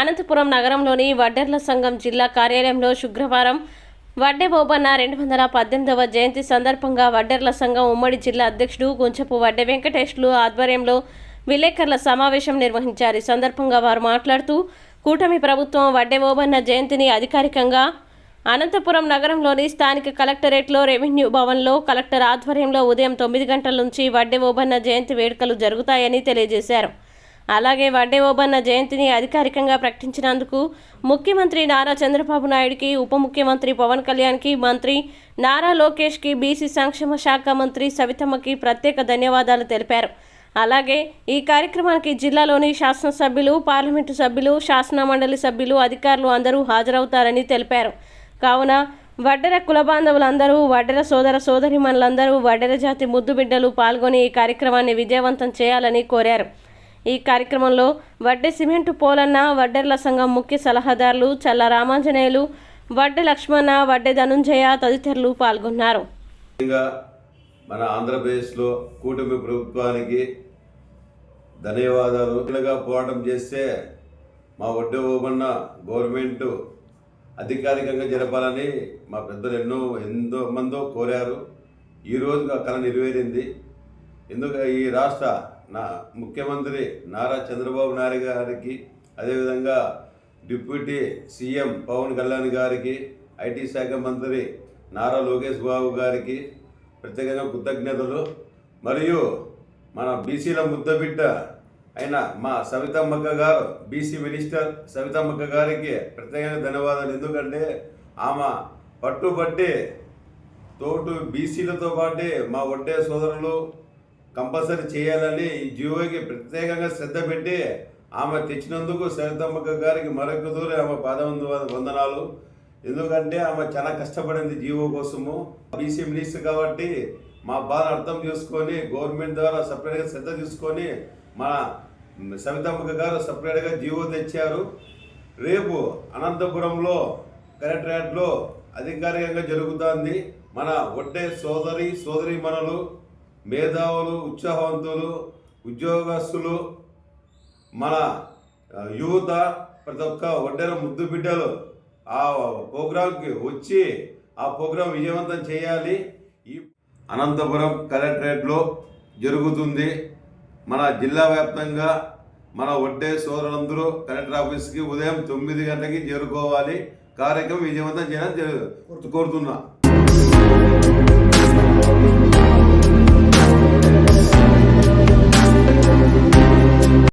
అనంతపురం నగరంలోని వడ్డెర్ల సంఘం జిల్లా కార్యాలయంలో శుక్రవారం వడ్డే బోబన్న రెండు వందల పద్దెనిమిదవ జయంతి సందర్భంగా వడ్డెర్ల సంఘం ఉమ్మడి జిల్లా అధ్యక్షుడు గుంచపు వడ్డే వెంకటేష్లు ఆధ్వర్యంలో విలేకరుల సమావేశం నిర్వహించారు. ఈ సందర్భంగా వారు మాట్లాడుతూ కూటమి ప్రభుత్వం వడ్డే బోబన్న జయంతిని అధికారికంగా అనంతపురం నగరంలోని స్థానిక కలెక్టరేట్లో రెవెన్యూ భవన్లో కలెక్టర్ ఆధ్వర్యంలో ఉదయం తొమ్మిది గంటల నుంచి వడ్డే ఓబన్న జయంతి వేడుకలు జరుగుతాయని తెలియజేశారు. అలాగే వడ్డే ఓబన్న జయంతిని అధికారికంగా ప్రకటించినందుకు ముఖ్యమంత్రి నారా చంద్రబాబు నాయుడుకి ఉప ముఖ్యమంత్రి పవన్ కళ్యాణ్కి మంత్రి నారా లోకేష్కి బీసీ సంక్షేమ శాఖ మంత్రి సవితమ్మకి ప్రత్యేక ధన్యవాదాలు తెలిపారు. అలాగే ఈ కార్యక్రమానికి జిల్లాలోని శాసనసభ్యులు పార్లమెంటు సభ్యులు శాసన మండలి సభ్యులు అధికారులు అందరూ హాజరవుతారని తెలిపారు. కావున వడ్డెర కుల బాంధవులందరూ వడ్డెర సోదర సోదరిమణులందరూ వడ్డెర జాతి ముద్దు బిడ్డలు పాల్గొని ఈ కార్యక్రమాన్ని విజయవంతం చేయాలని కోరారు. ఈ కార్యక్రమంలో వడ్డె సిమెంటు పోలన్న వడ్డెర్ల సంఘం ముఖ్య సలహాదారులు చల్ల రామాంజనేయులు వడ్డె లక్ష్మణ వడ్డె ధనుంజయ తదితరులు పాల్గొన్నారు. మన ఆంధ్రప్రదేశ్లో కూటమి ప్రభుత్వానికి ధన్యవాదాలు. పోరాటం చేస్తే మా వడ్డే ఓమన్న గవర్నమెంట్ అధికారికంగా జరపాలని మా పెద్దలు ఎన్నో ఎంతో మందో కోరారు. ఈరోజు కళ నెరవేరింది. ఎందుకు ఈ రాష్ట్ర నా ముఖ్యమంత్రి నారా చంద్రబాబు నాయుడు గారికి అదేవిధంగా డిప్యూటీ సీఎం పవన్ కళ్యాణ్ గారికి ఐటీ శాఖ మంత్రి నారా లోకేష్ బాబు గారికి ప్రత్యేకంగా కృతజ్ఞతలు. మరియు మన బీసీల ముద్దబిడ్డ అయిన మా సవితమ్మక్క గారు బీసీ మినిస్టర్ సవితమ్మక్క గారికి ప్రత్యేకంగా ధన్యవాదాలు. ఎందుకంటే ఆమె పట్టుబట్టి తోటు బీసీలతో పాటే మా ఒడ్డే సోదరులు కంపల్సరీ చేయాలని ఈ జీవోకి ప్రత్యేకంగా శ్రద్ధ పెట్టి ఆమె తెచ్చినందుకు సరితమ్మక్క గారికి మరొక దూరం ఆమె పాదవంద వందనాలు. ఎందుకంటే ఆమె చాలా కష్టపడింది జీవో కోసము. బీసీ మినిస్టర్ కాబట్టి మా బాధ అర్థం చేసుకొని గవర్నమెంట్ ద్వారా సపరేట్గా శ్రద్ధ తీసుకొని మన సవితమ్మక గారు సపరేట్గా జీవో తెచ్చారు. రేపు అనంతపురంలో కలెక్టరేట్లో అధికారికంగా జరుగుతుంది. మన ఒడ్డే సోదరి సోదరి మనలు మేధావులు ఉత్సాహవంతులు ఉద్యోగస్తులు మన యువత ప్రతి ఒక్క ఒడ్డెర ముద్దు బిడ్డలు ఆ ప్రోగ్రాంకి వచ్చి ఆ ప్రోగ్రాం విజయవంతం చేయాలి. ఈ అనంతపురం కలెక్టరేట్లో జరుగుతుంది. మన జిల్లా వ్యాప్తంగా మన ఒడ్డే సోదరులందరూ కలెక్టర్ ఆఫీస్కి ఉదయం తొమ్మిది గంటలకి చేరుకోవాలి. కార్యక్రమం విజయవంతం చేయాలని కోరుతున్నా.